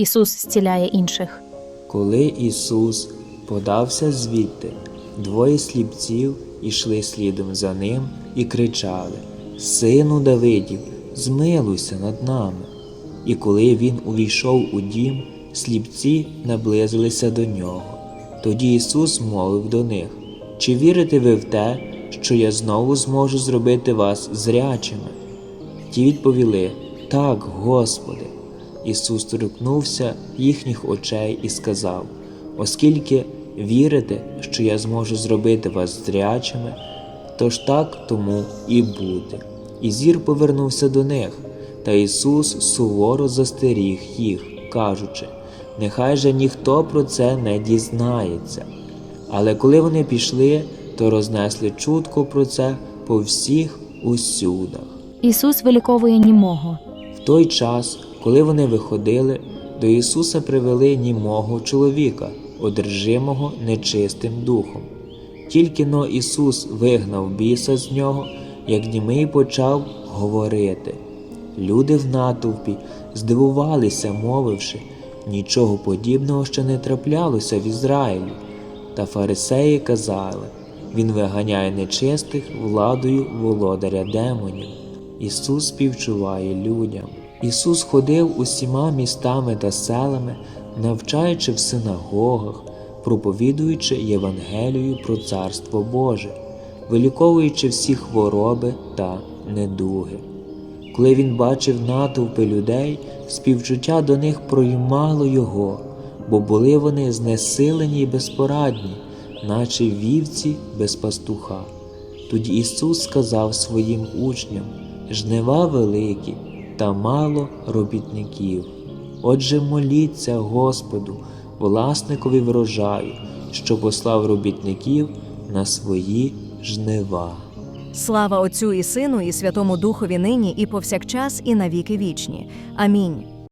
Ісус зціляє інших. Коли Ісус подався звідти, двоє сліпців ішли слідом за ним і кричали: Сину Давидів, змилуйся над нами. І коли він увійшов у дім, сліпці наблизилися до нього. Тоді Ісус мовив до них: Чи вірите ви в те, що я знову зможу зробити вас зрячими? Ті відповіли: Так, Господи. Ісус торкнувся їхніх очей і сказав: Оскільки вірите, що я зможу зробити вас зрячими, тож так тому і буде. І зір повернувся до них, та Ісус суворо застеріг їх, кажучи: Нехай же ніхто про це не дізнається. Але коли вони пішли, то рознесли чутку про це по всіх усюдах. Ісус виліковує німого. В той час, коли вони виходили, до Ісуса привели німого чоловіка, одержимого нечистим духом. Тільки но Ісус вигнав біса з нього, як німий почав говорити. Люди в натовпі здивувалися, мовивши, нічого подібного ще не траплялося в Ізраїлі. Та фарисеї казали, він виганяє нечистих владою володаря демонів. Ісус співчуває людям. Ісус ходив усіма містами та селами, навчаючи в синагогах, проповідуючи Євангелію про Царство Боже, виліковуючи всі хвороби та недуги. Коли він бачив натовпи людей, співчуття до них проймало його, бо були вони знесилені й безпорадні, наче вівці без пастуха. Тоді Ісус сказав своїм учням: жнива великі, та мало робітників. Отже, моліться Господу, власникові врожаю, що послав робітників на свої жнива. Слава Отцю і Сину, і Святому Духові нині, і повсякчас, і навіки вічні. Амінь.